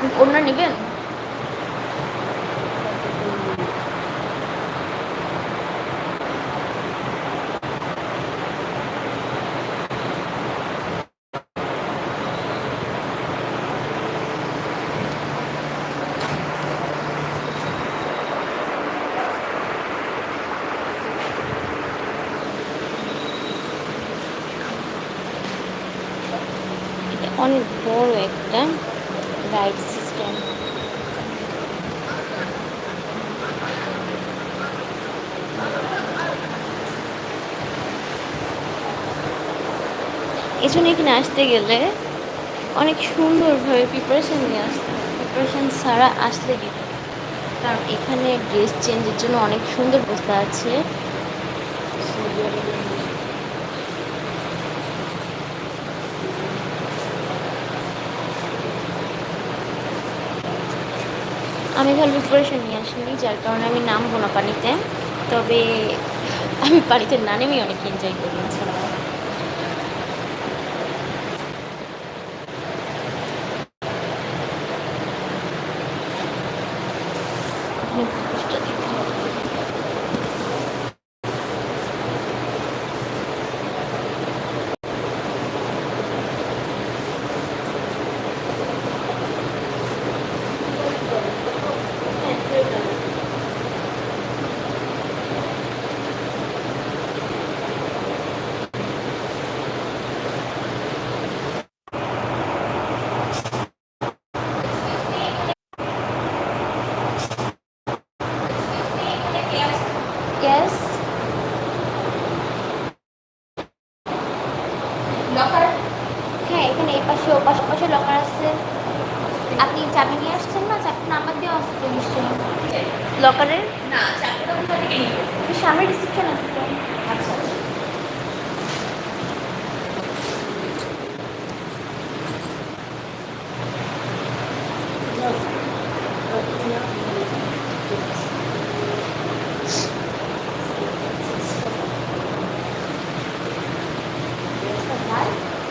আপনি অন্য নেবেন অনেক বড় একটা রাইড সিস্টেম এজন্য এখানে আসতে গেলে অনেক সুন্দরভাবে প্রিপারেশন নিয়ে আসতে প্রিপারেশন ছাড়া আসলে কি কারণ এখানে ড্রেস চেঞ্জের জন্য অনেক সুন্দর বস্তা আছে আমি ভালো প্রিপারেশন নিয়ে আসিনি, যার কারণে আমি নামবো না পানিতে। তবে আমি পানিতে না নেমে অনেক এনজয় করি লকার হ্যাঁ এখানে এই পাশে ও পাশে পাশে লকার আছে। আপনি চাবি নিয়ে আসছেন না? চাবিটা নাম্বার দিয়ে আসছে নিশ্চয়ই। লকারের না চাবিটা সামনে রিসিপশন আছে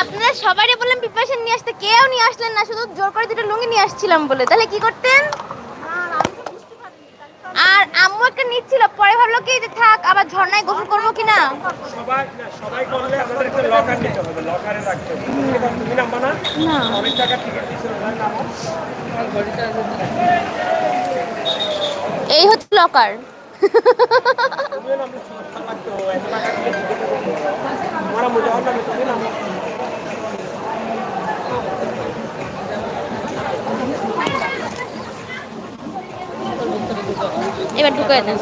আপনারা সবাই বললাম প্রিপারেশন নিয়ে আসতে, কেউ নিয়ে আসলেন না, শুধু জোর করে দুটো লুঙ্গি নিয়ে আসছিলাম বলে। তাহলে কি করতেন আর আমি তো বুঝতে পারিনি তাহলে তো আর নিচ্ছিল পরে ভাবলো কি যে থাক আবার ঝর্ণায় গোসল করব কিনা? না সবাই করলে আমাদের একটা লকার নিতে হবে লকারে রাখতে হবে। তুমি নাম- নামবা না? না। অনেক টাকা টিকিট দিয়েছিল ওখানে নামো। এই হচ্ছে লকার তুমিও নামলে সুবিধা লাগতো এত টাকা দিয়ে টিকিট তোমার মজা হবে না তুমি নামো এবার ঢুকায় দেন।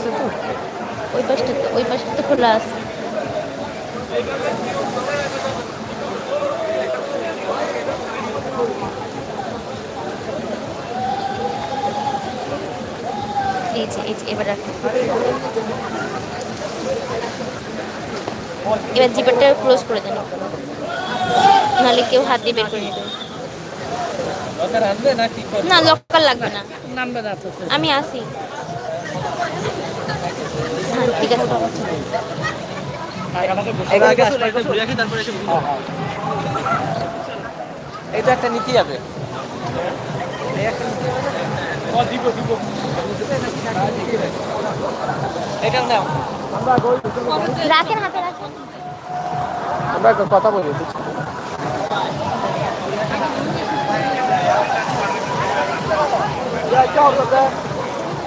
ওই পাশটা ওই পাশটা তো খোলা আছে। এই যে এই যে এবার রাখুন। এবার জিপারটা ক্লোজ করে দেন নাহলে কেউ হাত দিয়ে বের করে নেবে। লকার না লক্কার লাগবে না। আমি আসি। এটা একটা নীতি দিব এটা নাও। রাখেন হাতে